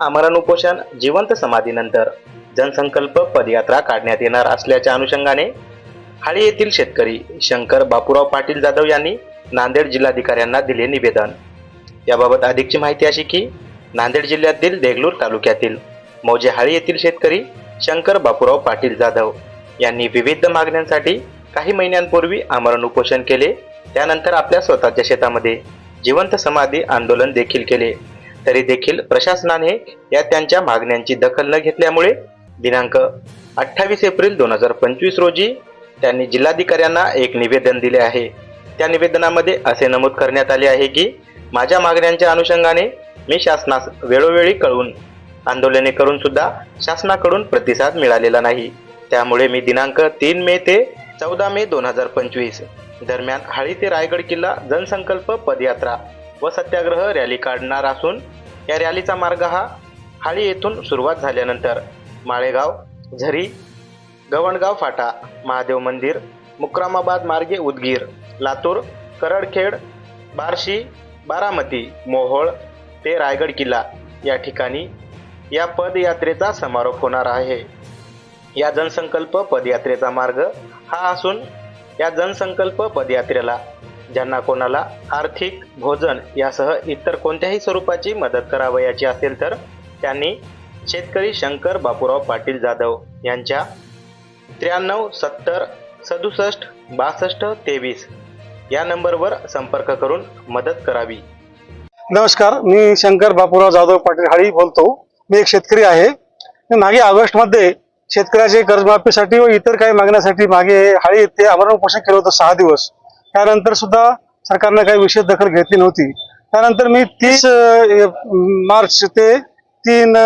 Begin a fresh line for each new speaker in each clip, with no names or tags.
आमरण उपोषण जिवंत समाधीनंतर जनसंकल्प पदयात्रा काढण्यात येणार असल्याच्या अनुषंगाने हाळी येथील शेतकरी शंकर बापूराव पाटील जाधव यांनी नांदेड जिल्हाधिकाऱ्यांना दिले निवेदन. याबाबत अधिकची माहिती अशी की नांदेड जिल्ह्यातील देगलूर तालुक्यातील मौजे हाळी येथील शेतकरी शंकर बापूराव पाटील जाधव यांनी विविध मागण्यांसाठी काही महिन्यांपूर्वी आमरण उपोषण केले. त्यानंतर आपल्या स्वतःच्या शेतामध्ये जिवंत समाधी आंदोलन देखील केले. तरी देखील प्रशासनाने या त्यांच्या मागण्यांची दखल न घेतल्यामुळे दिनांक अठ्ठावीस एप्रिल दोन हजार पंचवीस रोजी त्यांनी जिल्हाधिकाऱ्यांना एक निवेदन दिले आहे. त्या निवेदनामध्ये असे नमूद करण्यात आले आहे की माझ्या मागण्यांच्या अनुषंगाने मी शासनास वेळोवेळी कळवून आंदोलने करून सुद्धा शासनाकडून प्रतिसाद मिळालेला नाही. त्यामुळे मी दिनांक तीन मे ते चौदा मे दोन हजार पंचवीस दरम्यान हाळी ते रायगड किल्ला जनसंकल्प पदयात्रा व सत्याग्रह रॅली काढणार असून या रॅलीचा मार्ग हा हाळी येथून सुरुवात झाल्यानंतर. माळेगाव झरी गवणगाव फाटा महादेव मंदिर मुक्रामाबाद मार्गे उदगीर लातूर करडखेड बार्शी बारामती मोहोळ ते रायगड किल्ला या ठिकाणी या पदयात्रेचा समारोप होणार आहे. या जनसंकल्प पदयात्रेचा मार्ग हा असून या जनसंकल्प पदयात्रेला ज्यांना कोणाला आर्थिक भोजन यासह इतर कोणत्याही स्वरूपाची मदत करावयाची असेल तर त्यांनी शेतकरी शंकर बापूराव पाटील जाधव यांच्या त्र्याण्णव सत्तर सदुसष्ट बासष्ट तेवीस या नंबरवर संपर्क करून मदत करावी.
नमस्कार मी शंकर बापूराव जाधव पाटील हाळी बोलतो. मी एक शेतकरी आहे. मागे ऑगस्टमध्ये शेतकऱ्याचे कर्जमाफीसाठी व इतर काही मागण्यासाठी मागे हाळी येथे आमरण उपोषण केलं होतं सहा दिवस. त्यानंतर सुद्धा सरकारनं काही विशेष दखल घेतली नव्हती. त्यानंतर मी तीस मार्च ते तीन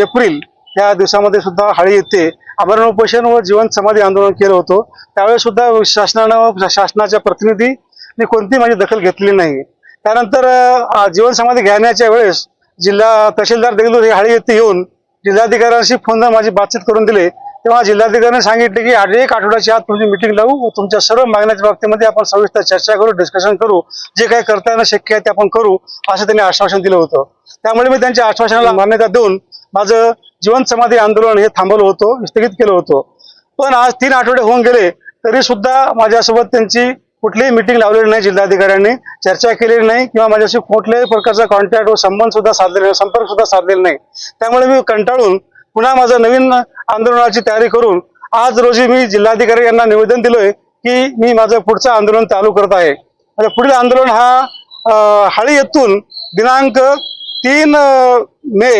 एप्रिल या दिवसामध्ये सुद्धा हाळी येते आमरण उपोषण व जीवन समाधी आंदोलन केलं होतं. त्यावेळेस सुद्धा शासनानं शासनाच्या प्रतिनिधी कोणती माझी दखल घेतली नाही. त्यानंतर जीवन समाधी घेण्याच्या वेळेस जिल्हा तहसीलदार देगलूर हे हाळी येथे येऊन जिल्हाधिकाऱ्यांशी फोनवर माझी बातचीत करून दिले. तेव्हा जिल्हाधिकाऱ्यांनी सांगितले की आठ एक आठवड्याच्या आत तुमची मिटिंग लावू. तुमच्या सर्व मागण्याच्या बाबतीमध्ये आपण सविस्तर चर्चा करू डिस्कशन करू. जे काही करता येणं शक्य आहे ते आपण करू असं त्यांनी आश्वासन दिलं होतं. त्यामुळे मी त्यांच्या आश्वासनाला मान्यता देऊन माझं जीवन समाधी आंदोलन हे थांबवलं होतं स्थगित केलं होतं. पण आज तीन आठवडे होऊन गेले तरी सुद्धा माझ्यासोबत त्यांची कुठलीही मिटिंग लावलेली नाही जिल्हाधिकाऱ्यांनी चर्चा केलेली नाही किंवा माझ्याशी कुठल्याही प्रकारचा कॉन्टॅक्ट व संबंध सुद्धा साधलेला संपर्क सुद्धा साधलेला नाही. त्यामुळे मी कंटाळून पुन्हा माझं नवीन आंदोलनाची तयारी करून आज रोजी मी जिल्हाधिकारी यांना निवेदन दिलोय की मी माझं पुढचं आंदोलन चालू करत आहे. म्हणजे पुढील आंदोलन हा हाळी येथून दिनांक तीन मे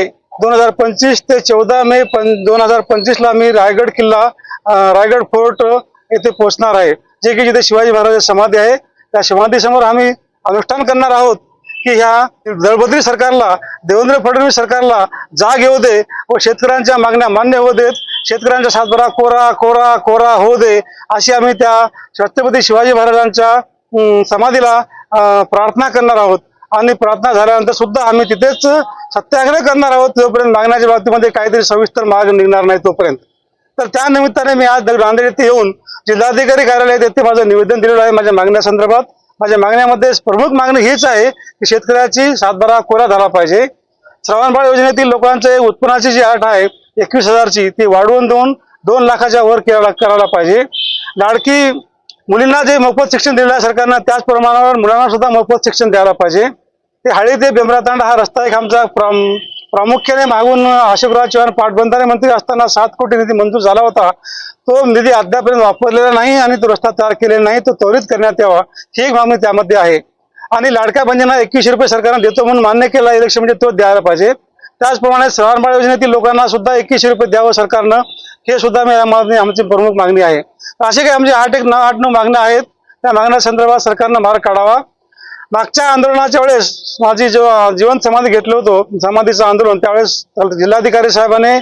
दोन हजार पंचवीस ते चौदा मे पं दोन हजार पंचवीसला मी रायगड किल्ला रायगड फोर्ट येथे पोहोचणार आहे. जे की जिथे शिवाजी महाराज समाधी आहे त्या समाधीसमोर आम्ही अनुष्ठान करणार आहोत. की ह्या दळबद्री सरकारला देवेंद्र फडणवीस सरकारला जाग येऊ दे व शेतकऱ्यांच्या मागण्या मान्य होऊ देत शेतकऱ्यांच्या सातबारा कोरा कोरा कोरा होऊ दे अशी आम्ही त्या छत्रपती शिवाजी महाराजांच्या समाधीला प्रार्थना करणार आहोत. आणि प्रार्थना झाल्यानंतर सुद्धा आम्ही तिथेच सत्याग्रह करणार आहोत जोपर्यंत मागण्याच्या बाबतीमध्ये काहीतरी सविस्तर मार्ग निघणार नाही तोपर्यंत. तर त्या निमित्ताने मी आज नांदेड येथे येऊन जिल्हाधिकारी कार्यालयात येथे माझं निवेदन दिलेलं आहे माझ्या मागण्यासंदर्भात माझ्या मागण्यामध्ये प्रमुख मागणी हीच आहे की शेतकऱ्याची सातबारा कोरा झाला पाहिजे. श्रावणबाळ योजनेतील लोकांचे उत्पन्नाची जी अट आहे एकवीस हजारची ती वाढवून देऊन दोन लाखाच्या वर केला करायला पाहिजे. लाडकी मुलींना जे मोफत शिक्षण दिलेलं आहे सरकारनं त्याच प्रमाणावर मुलांना सुद्धा मोफत शिक्षण द्यायला पाहिजे. ते हाळी ते बेंबरातांडा हा रस्ता एक आमचा प्रामुख्याने मागून अशोकराव चव्हाण पाटबंधारे मंत्री असताना सात कोटी निधी मंजूर झाला होता. तो निधी अद्यापर्यंत वापरलेला नाही आणि तो रस्ता तयार केलेला नाही. तो त्वरित करण्यात यावा ही एक मागणी त्यामध्ये आहे. आणि लाडक्या बंधना एकवीसशे रुपये सरकारनं देतो म्हणून मान्य केला इलेक्शन म्हणजे तो द्यायला पाहिजे. त्याचप्रमाणे श्रावणबाळ योजनेतील लोकांना सुद्धा एकवीसशे रुपये द्यावं सरकारनं हे सुद्धा मी या मागणी आमची प्रमुख मागणी आहे. असे काही आमचे आठ एक नऊ आठ नऊ मागण्या आहेत. त्या मागण्या संदर्भात सरकारनं मार्ग काढावा. मागच्या आंदोलनाच्या वेळेस माझी जेव्हा जीवन समाधी घेतलं होतं समाधीचं आंदोलन त्यावेळेस जिल्हाधिकारी साहेबांनी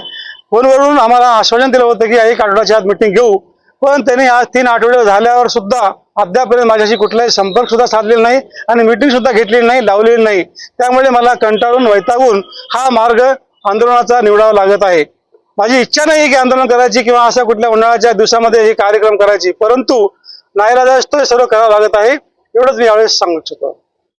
फोनवरून आम्हाला आश्वासन दिलं होतं की एक आठवड्याच्या आत मिटिंग घेऊ. पण त्यांनी आज तीन आठवडे झाल्यावर सुद्धा अद्यापर्यंत माझ्याशी कुठलाही संपर्क सुद्धा साधलेला नाही आणि मिटिंग सुद्धा घेतलेली नाही लावलेली नाही. त्यामुळे मला कंटाळून वैतागून हा मार्ग आंदोलनाचा निवडावा लागत आहे. माझी इच्छा नाही की आंदोलन करायची किंवा अशा कुठल्या उन्हाळ्याच्या दिवसामध्ये हे कार्यक्रम करायची परंतु नाईलाजास्तव सर्व करावं लागत आहे. एवढंच मी यावेळेस सांगू इच्छितो